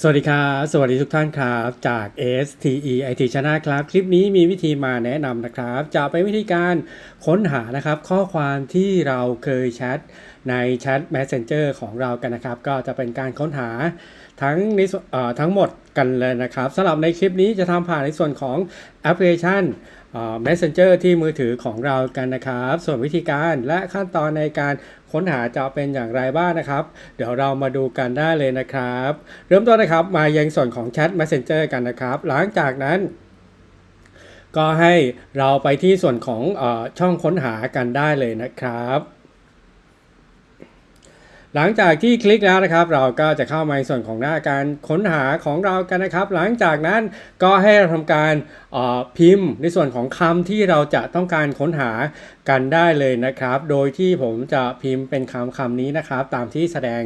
สวัสดีครับสวัสดีทุกท่านครับจาก STE IT Channel ครับคลิปนี้มีวิธีมาแนะนำนะครับ จะเป็นวิธีการค้นหานะครับ ข้อความที่เราเคยแชทในแชท Messenger ของเรากันนะครับ ก็จะเป็นการค้นหาทั้งในทั้งหมดกันเลยนะครับสำหรับในคลิปนี้จะทำผ่านในส่วนของแอปพลิเคชัน Messenger ที่มือถือของเรากันนะครับ ส่วนวิธีการและขั้นตอนในการค้นหาจะเป็นอย่างไรบ้างนะครับ เดี๋ยวเรามาดูกันได้เลยนะครับ เริ่มต้นนะครับมายังส่วนของแชท Messenger กันนะครับ หลังจากนั้นก็ให้เราไปที่ส่วนของอช่องค้นหากันได้เลยนะครับ หลังจากที่คลิกแล้วนะครับ เราก็จะเข้ามาในส่วนของหน้าการค้นหาของเรากันนะครับ หลังจากนั้นก็ให้เราทำการพิมพ์ในส่วนของคำที่เราจะต้องการค้นหากันได้เลยนะครับ โดยที่ผมจะพิมพ์เป็นคำคำนี้นะครับ ตามที่แสดง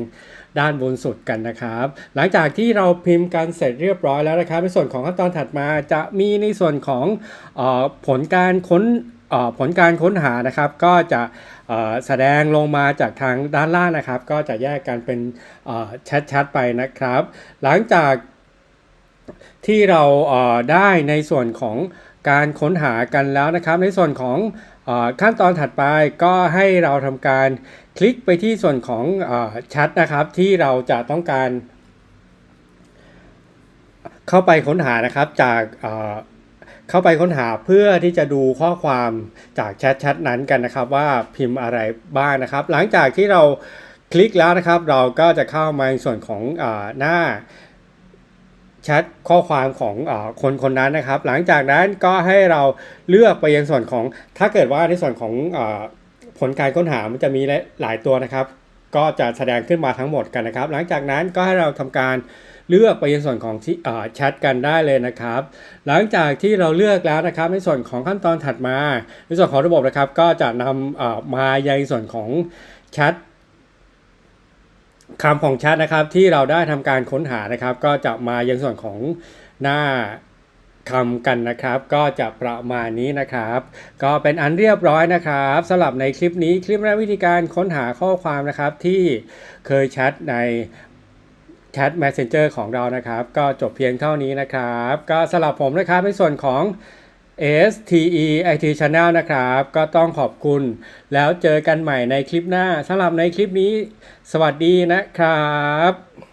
ด้านบนสุดกันนะครับ หลังจากที่เราพิมพ์กันเสร็จเรียบร้อยแล้วนะครับ ในส่วนของขั้นตอนถัดมาจะมีในส่วนของอผลการค้น ผลการค้นหานะครับก็จะแสดงลงมาจากทางด้านล่างนะครับ ก็จะแยกกันเป็นเอ่อชัดๆไปนะครับ หลังจากที่เราได้ในส่วนของการค้นหากันแล้วนะครับ ในส่วนของขั้นตอนถัดไปก็ให้เราทำการคลิกไปที่ส่วนของแชทนะครับที่เราจะต้องการ เข้าไปค้นหานะครับจาก เข้าไปค้นหาเพื่อที่จะดูข้อความจากแชทแชทนั้นกันนะครับ ว่าพิมพ์อะไรบ้างนะครับ หลังจากที่เราคลิกแล้วนะครับ เราก็จะเข้ามาในส่วนของอหน้าแชทข้อความของอคนคนนั้นนะครับ หลังจากนั้นก็ให้เราเลือกไปยังส่วนของถ้าเกิดว่าในส่วนของอผลการค้นหามันจะมีหลายตัวนะครับ ก็จะแสดงขึ้นมาทั้งหมดกันนะครับ หลังจากนั้นก็ให้เราทำการเลือกไปยังส่วนของที่แชทกันได้เลยนะครับ หลังจากที่เราเลือกแล้วนะครับ ในส่วนของขั้นตอนถัดมา ในส่วนของระบบนะครับ ก็จะนำมายังส่วนของแชทคำของแชทนะครับที่เราได้ทำการค้นหานะครับ ก็จะมายังส่วนของหน้า คำกันนะครับ ก็จะประมาณนี้นะครับ ก็เป็นอันเรียบร้อยนะครับสำหรับในคลิปนี้คลิปแรกวิธีการค้นหาข้อความนะครับที่เคยแชทในแชท Messenger ของเรานะครับ ก็จบเพียงเท่านี้นะครับ ก็สำหรับผมนะครับในส่วนของ STE IT Channel นะครับ ก็ต้องขอบคุณ แล้วเจอกันใหม่ในคลิปหน้าสำหรับในคลิปนี้ สวัสดีนะครับ